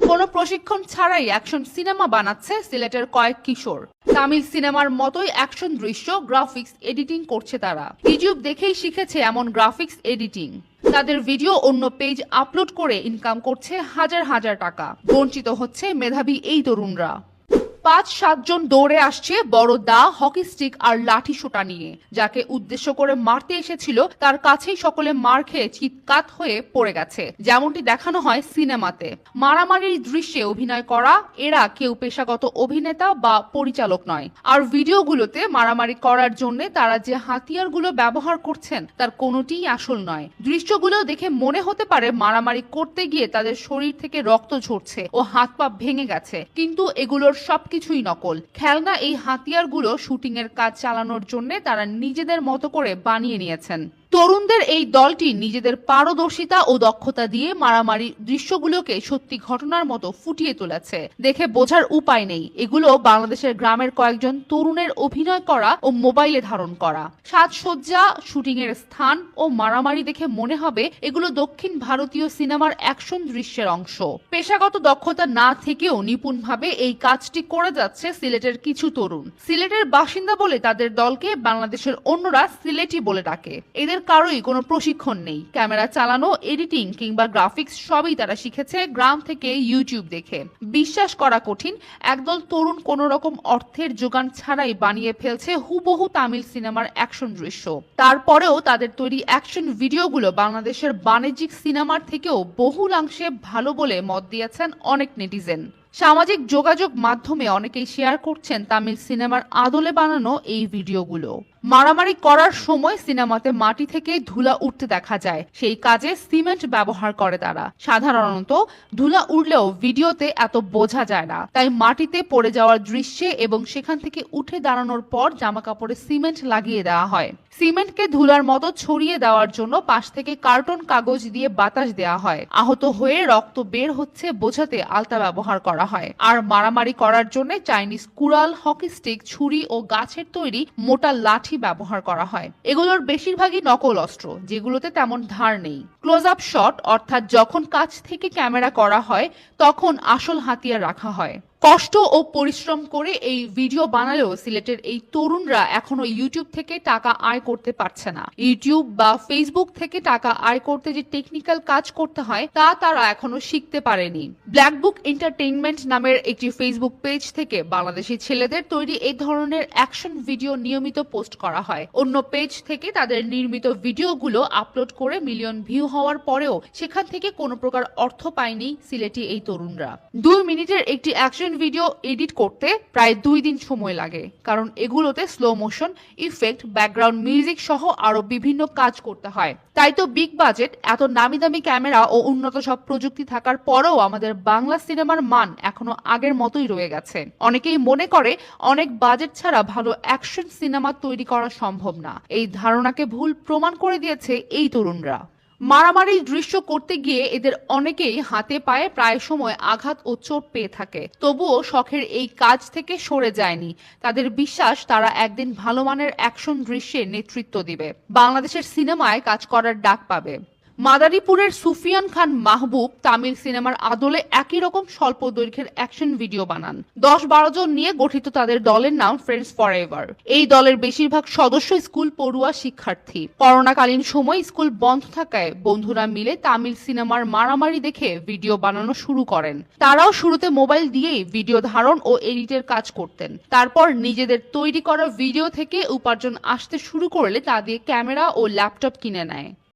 কোনো প্রশিক্ষণ ছাড়াই অ্যাকশন সিনেমা বানাচ্ছে সিলেটের কয়েক কিশোর। তামিল সিনেমার মতোই অ্যাকশন দৃশ্য, গ্রাফিক্স এডিটিং করছে তারা। ইউটিউব দেখেই শিখেছে এমন গ্রাফিক্স এডিটিং। তাদের ভিডিও অন্য পেজ আপলোড করে ইনকাম করছে হাজার হাজার টাকা। বঞ্চিত হচ্ছে মেধাবী এই তরুণরা। পাঁচ সাতজন দৌড়ে আসছে বড় দা, হকি স্টিক আর লাঠি সোটা নিয়ে। যাকে উদ্দেশ্য করে মারতে এসেছিল, তার কাছেই সকলে মার খেয়ে চিৎকাত হয়ে পড়ে গেছে। যেমনটি দেখানো হয় সিনেমাতে। মারামারির দৃশ্যে অভিনয় করা, এরা কেউ পেশাগত অভিনেতা বা পরিচালক নয়। আর ভিডিওগুলোতে মারামারি করার জন্য তারা যে হাতিয়ারগুলো ব্যবহার করছেন, তার কোনোটিই আসল নয়। দৃশ্যগুলো দেখে মনে হতে পারে মারামারি করতে গিয়ে তাদের শরীর থেকে রক্ত ঝরছে ও হাত পা ভেঙে গেছে। কিন্তু এগুলোর সবকিছুই নকল। খেলনা এই হাতিয়ারগুলো শুটিংয়ের কাজ চালানোর জন্য তারা নিজেদের মতো করে বানিয়ে নিয়েছেন। তরুণদের এই দলটি নিজেদের পারদর্শিতা ও দক্ষতা দিয়ে মারামারি দৃশ্যগুলোকে সত্যি ঘটনার মতো ফুটিয়ে তুলেছে। দেখে বোঝার উপায় নেই। এগুলো বাংলাদেশের গ্রামের কয়েকজন তরুণের অভিনয় করা ও মোবাইলে ধারণ করা। সাজসজ্জা শুটিং এর স্থান ও মারামারি দেখে মনে হবে এগুলো দক্ষিণ ভারতীয় সিনেমার অ্যাকশন দৃশ্যের অংশ। পেশাগত দক্ষতা না থেকেও নিপুণভাবে এই কাজটি করে যাচ্ছে সিলেটের কিছু তরুণ। সিলেটের বাসিন্দা বলে তাদের দলকে বাংলাদেশের অন্যরা সিলেটি বলে ডাকে। এদের কারোই কোনো প্রশিক্ষণ নেই। ক্যামেরা চালানো, এডিটিং কিংবা গ্রাফিক্স সবই তারা শিখেছে গ্রাম থেকে ইউটিউব দেখে। বিশ্বাস করা কঠিন, একদল তরুণ কোন রকম অর্থের যোগান ছাড়াই বানিয়ে ফেলছে হুবহু তামিল সিনেমার অ্যাকশন দৃশ্য। তারপরেও তাদের তৈরি অ্যাকশন ভিডিওগুলো বাংলাদেশের বাণিজ্যিক সিনেমার থেকেও বহুলাংশে ভালো বলে মত দিয়েছেন অনেক নেটিজেন। সামাজিক যোগাযোগ মাধ্যমে অনেকেই শেয়ার করছেন তামিল সিনেমার আদলে বানানো এই ভিডিওগুলো। মারামারি করার সময় সিনেমাতে মাটি থেকে ধুলা উঠতে দেখা যায়। সেই কাজে সিমেন্ট ব্যবহার করে তারা। সাধারণত ধুলা উড়লেও ভিডিওতে এত বোঝা যায় না। তাই মাটিতে পড়ে যাওয়ার দৃশ্যে এবং সেখান থেকে উঠে দাঁড়ানোর পর জামা কাপড়ে সিমেন্ট লাগিয়ে দেওয়া হয়। সিমেন্টকে ধুলার মতো ছড়িয়ে দেওয়ার জন্য পাশ থেকে কার্টন কাগজ দিয়ে বাতাস দেওয়া হয়। আহত হয়ে রক্ত বের হচ্ছে বোঝাতে আলতা ব্যবহার করা হয়। আর মারামারি করার জন্য চাইনিজ কুড়াল, হকি স্টিক, ছুরি ও গাছের তৈরি মোটা লাঠি ব্যবহার করা হয়। এগুলোর বেশিরভাগই নকল অস্ত্র, যেগুলোতে তেমন ধার নেই। ক্লোজ আপ শট অর্থাৎ যখন কাছ থেকে ক্যামেরা করা হয়, তখন আসল হাতিয়ার রাখা হয়। কষ্ট ও পরিশ্রম করে এই ভিডিও বানালেও সিলেটের এই তরুণরা এখনও ইউটিউব থেকে টাকা আয় করতে পারছে না। ইউটিউব বা ফেসবুক থেকে টাকা আয় করতে যে টেকনিক্যাল কাজ করতে হয়, তা তারা এখনও শিখতে পারেনি। ব্ল্যাকবুক এন্টারটেইনমেন্ট নামের একটি ফেসবুক পেজ থেকে বাংলাদেশি ছেলেদের তৈরি এই ধরনের অ্যাকশন ভিডিও নিয়মিত পোস্ট করা হয়। অন্য পেজ থেকে তাদের নির্মিত ভিডিওগুলো আপলোড করে মিলিয়ন ভিউ হওয়ার পরেও সেখান থেকে কোনো প্রকার অর্থ পায়নি সিলেটি এই তরুণরা। দুই মিনিটের একটি অ্যাকশন ভিডিও এডিট করতে প্রায় দুই দিন সময় লাগে, কারণ এগুলোতে slow motion effect background music সহ আরও বিভিন্ন কাজ করতে হয়। তাই তো বিগ বাজেট এত নামি দামি ক্যামেরা ও উন্নত সব প্রযুক্তি থাকার পরেও আমাদের বাংলা সিনেমার মান এখনও আগের মতোই রয়ে গেছে। অনেকেই মনে করে অনেক বাজেট ছাড়া ভালো অ্যাকশন সিনেমা তৈরি করা সম্ভব না। এই ধারণাকে ভুল প্রমাণ করে দিয়েছে এই তরুণরা। মারামারির দৃশ্য করতে গিয়ে এদের অনেকেই হাতে পায়ে প্রায় সময় আঘাত ও চোট পেয়ে থাকে। তবুও শখের এই কাজ থেকে সরে যায়নি। তাদের বিশ্বাস, তারা একদিন ভালো মানের অ্যাকশন দৃশ্যে নেতৃত্ব দিবে। বাংলাদেশের সিনেমায় কাজ করার ডাক পাবে। মাদারীপুরের সুফিয়ান খান মাহবুব তামিল সিনেমার আদলে একই রকম স্বল্প দৈর্ঘ্যের অ্যাকশন ভিডিও বানান। দশ বারো জন নিয়ে গঠিত তাদের দলের নাম ফ্রেন্ডস ফর এভার এই দলের বেশিরভাগ সদস্য স্কুল পড়ুয়া শিক্ষার্থী। করোনাকালীন সময় স্কুল বন্ধ থাকায় বন্ধুরা মিলে তামিল সিনেমার মারামারি দেখে ভিডিও বানানো শুরু করেন। তারাও শুরুতে মোবাইল দিয়েই ভিডিও ধারণ ও এডিটের কাজ করতেন। তারপর নিজেদের তৈরি করা ভিডিও থেকে উপার্জন আসতে শুরু করলে তা দিয়ে ক্যামেরা ও ল্যাপটপ কিনে নেয়।